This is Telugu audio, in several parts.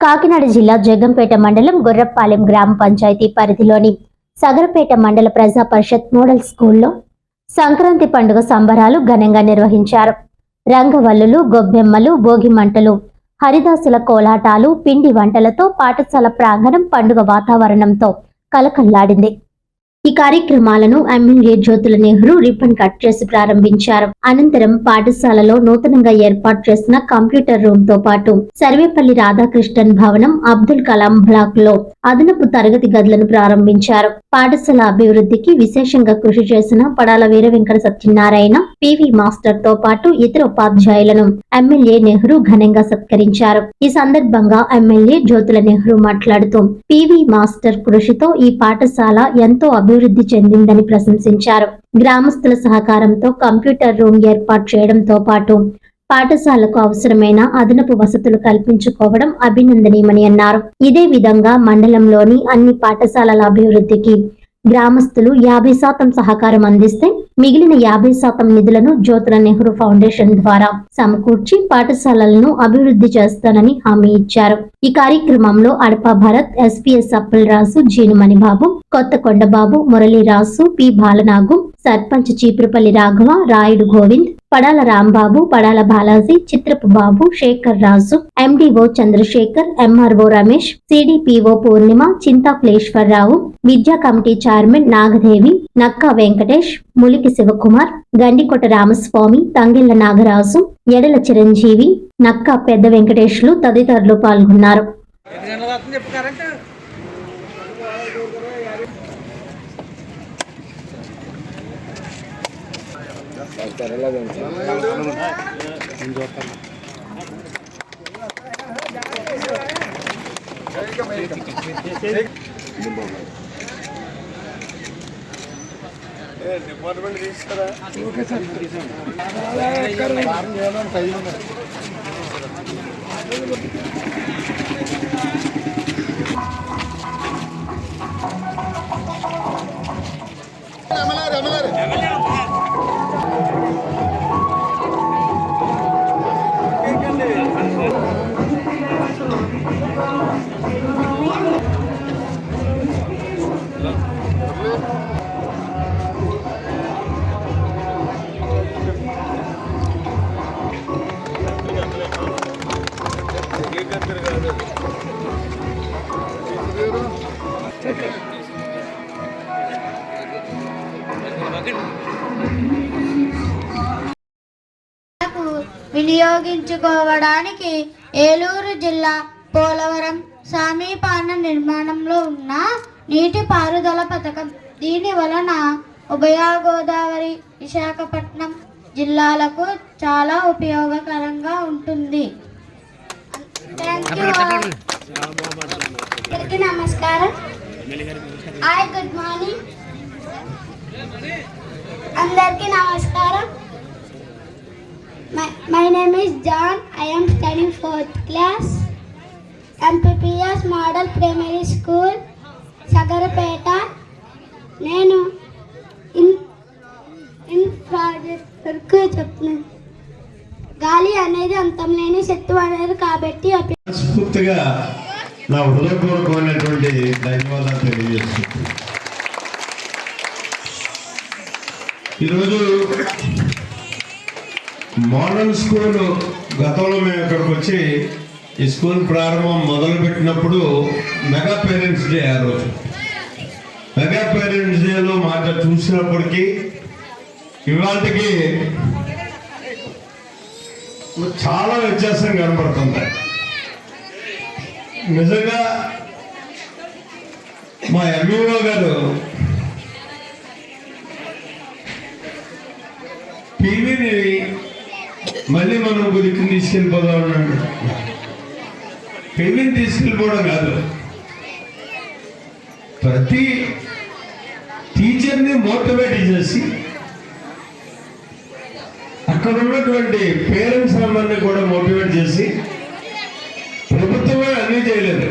కాకినాడ జిల్లా జగ్గంపేట మండలం గొర్రపాలెం గ్రామ పంచాయతీ పరిధిలోని సగరపేట మండల ప్రజా పరిషత్ మోడల్ స్కూల్లో సంక్రాంతి పండుగ సంబరాలు ఘనంగా నిర్వహించారు. రంగవల్లులు గొబ్బెమ్మలు భోగి మంటలు హరిదాసుల కోలాటాలు పిండి వంటలతో పాఠశాల ప్రాంగణం పండుగ వాతావరణంతో కలకల్లాడింది. ఈ కార్యక్రమాలను MLA Jyothula Nehru ribbon cut చేసి ప్రారంభించారు. అనంతరం పాఠశాలలో నూతనంగా ఏర్పాటు చేసిన కంప్యూటర్ రూమ్తో పాటు సర్వేపల్లి రాధాకృష్ణన్ భవనం అబ్దుల్ కలాం బ్లాక్లో అదనపు తరగతి గదులను ప్రారంభించారు. పాఠశాల అభివృద్ధికి విశేషంగా కృషి చేసిన పడాల వీర వెంకట సత్యనారాయణ పివి మాస్టర్తో పాటు ఇతర ఉపాధ్యాయులను ఎమ్మెల్యే నెహ్రూ ఘనంగా సత్కరించారు. ఈ సందర్భంగా ఎమ్మెల్యే జ్యోతుల నెహ్రూ మాట్లాడుతూ పివి మాస్టర్ కృషితో ఈ పాఠశాల ఎంతో అభివృద్ధి చెందిందని ప్రశంసించారు. గ్రామస్తుల సహకారంతో కంప్యూటర్ రూమ్ ఏర్పాటు చేయడంతో పాటు పాఠశాలకు అవసరమైన అదనపు వసతులు కల్పించుకోవడం అభినందనీయమని అన్నారు. ఇదే విధంగా మండలంలోని అన్ని పాఠశాలల అభివృద్ధికి గ్రామస్తులు యాభై శాతం సహకారం అందిస్తే మిగిలిన యాభై శాతం నిధులను జ్యోతుల నెహ్రూ ఫౌండేషన్ ద్వారా సమకూర్చి పాఠశాలలను అభివృద్ధి చేస్తానని హామీ ఇచ్చారు. ఈ కార్యక్రమంలో Adapa Bharat SPS Appalaraju Jeenumani Babu Kottakondababu Muralirasu P Balanagu sarpanch Chipurupalli Raghava Rayudu Govind Padala Rambabu Padala Balaji Chitrapu Babu Sekhar Raju MDO Chandrasekhar MRO Ramesh CDPO Purnima Chintakuleswararao విద్యా కమిటీ చైర్మన్ నాగదేవి నక్కా వెంకటేష్ ములికి శివకుమార్ గండికొట రామస్వామి తంగిళ్ళ నాగరాజు ఎడల చిరంజీవి నక్కా పెద్ద వెంకటేష్లు తదితరులు పాల్గొన్నారు. ఎన్ని డిపార్ట్మెంట్ తీసుకురా కు వినియోగించుకోవడానికి ఏలూరు జిల్లా పోలవరం సమీపాన నిర్మాణంలో ఉన్న నీటిపారుదల పథకం. దీని వలన ఉభయ గోదావరి విశాఖపట్నం జిల్లాలకు చాలా ఉపయోగకరంగా ఉంటుంది. అందరికీ నమస్కారం. హాయ్ గుడ్ మార్నింగ్ అందరికీ నమస్కారం my name is John I'm study fourth class MPPS model primary school Sagarapeta నేను ఇన్ ఇన్ ప్రాజెక్ట్ వరకు చెప్తున్నాను గాలి అనేది అంతం లేని శత్రువు అనేది కాబట్టి స్ఫూర్తిగా నా హృదయపూర్వకమైనటువంటి ధన్యవాదాలు తెలియజేస్తుంది ఈరోజు మోడల్ స్కూల్ గతంలో మేము ఇక్కడికి వచ్చి ఈ స్కూల్ ప్రారంభం మొదలుపెట్టినప్పుడు మెగా పేరెంట్స్ డే ఆ రోజు. మెగా పేరెంట్స్ డేలో మాట చూసినప్పటికీ ఇవాటికి చాలా వ్యత్యాసం కనపడుతుంది. నిజంగా మా ఎంఈఓ గారు పివిని మళ్ళీ మనం గురికి తీసుకెళ్ళిపోదాం అన్నాడు. పివిని తీసుకెళ్ళిపోవడం కాదు. ప్రతి టీచర్ని మోటివేట్ చేసి అక్కడ ఉన్నటువంటి పేరెంట్స్ అందరినీ కూడా మోటివేట్ చేసి పని చేయలేదు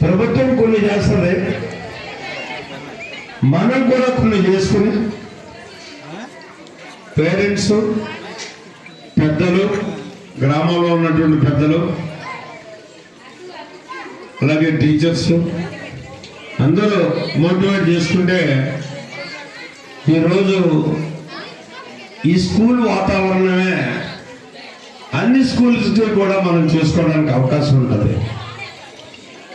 ప్రభుత్వం కొన్ని చేస్తుంది మనం కూడా కొన్ని చేసుకుని పేరెంట్స్ పెద్దలు గ్రామంలో ఉన్నటువంటి పెద్దలు అలాగే టీచర్స్ అందరూ మోటివేట్ చేసుకుంటే ఈరోజు ఈ స్కూల్ వాతావరణమే అన్ని స్కూల్స్ కూడా మనం చూసుకోవడానికి అవకాశం ఉంటుంది.